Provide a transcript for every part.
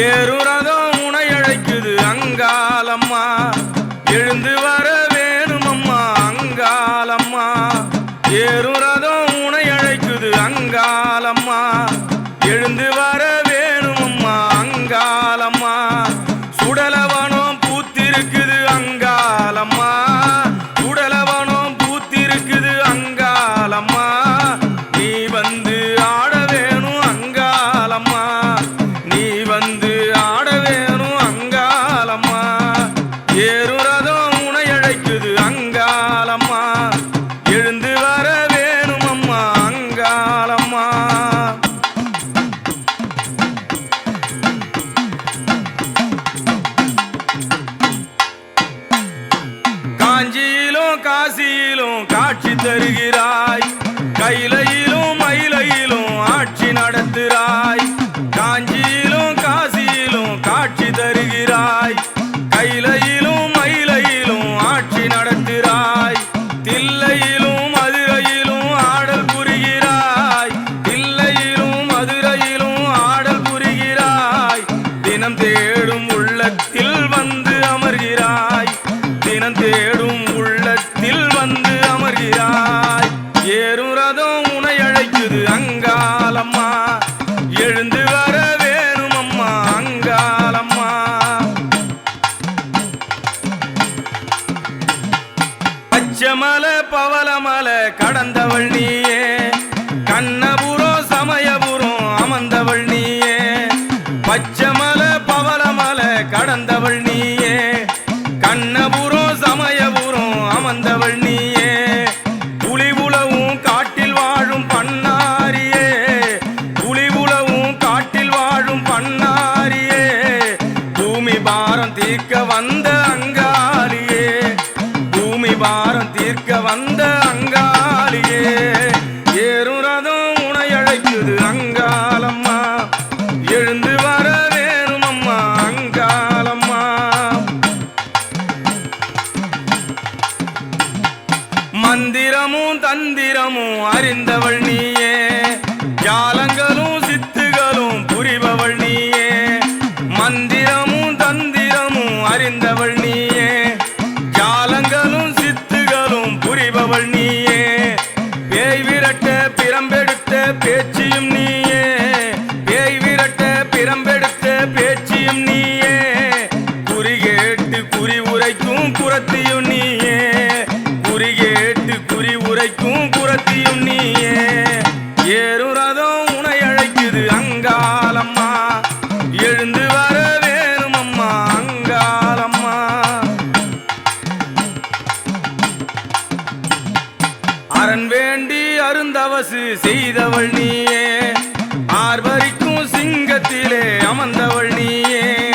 ஏறுரதம் உனை அழைக்குது அங்காலம்மா எழுந்து வர வேணுமம்மா அங்காலம்மா ஏறுரதம் உனை அழைக்குது அங்காலம்மா எழுந்து வர காட்சி பவளமல கடந்தவள் நீயே. கண்ணபுரம் சமயபுரம் அமர்ந்தவள் நீயே. பச்சமல பவளமல கடந்தவள் நீயே. கண்ணபுரம் சமயபுரம் அமர்ந்தவள் நீயே. புலிபுலவும் காட்டில் வாழும் பண்ணாரியே. புலிபுலவும் காட்டில் வாழும் பண்ணாரியே. பூமி பாரம் தீர்க்க வந்த அங்க நிற்க வந்த அங்காளியே ஏறும் ரதம் உனை அழைக்குது அங்காலம்மா எழுந்து வர வேணும் அம்மா அங்காலம்மா மந்திரமும் தந்திரமும் அறிந்தவள் நீயே பேச்சியும் நீயே பேய் விரட்ட பிரம்பெடுத்த பேச்சியும் நீயே. குறி கேட்டு குறி உரைக்கும் புறத்தியும் நீயே. குறி கேட்டு குறி உரைக்கும் புறத்தியும் நீயே. ஏறும் ரதம் உனை அழைக்குது அங்காலம்மா எழுந்து வர வேணும் அம்மா அங்காளம்மா. அரண் வேண்டி அருந்தவசு செய்தவள் நீயே. ஆர்வரிக்கும் சிங்கத்திலே அமர்ந்தவள் நீயே.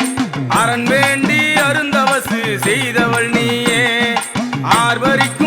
அரண் வேண்டி அருந்தவசு செய்தவள் நீயே. ஆர்வரிக்கும்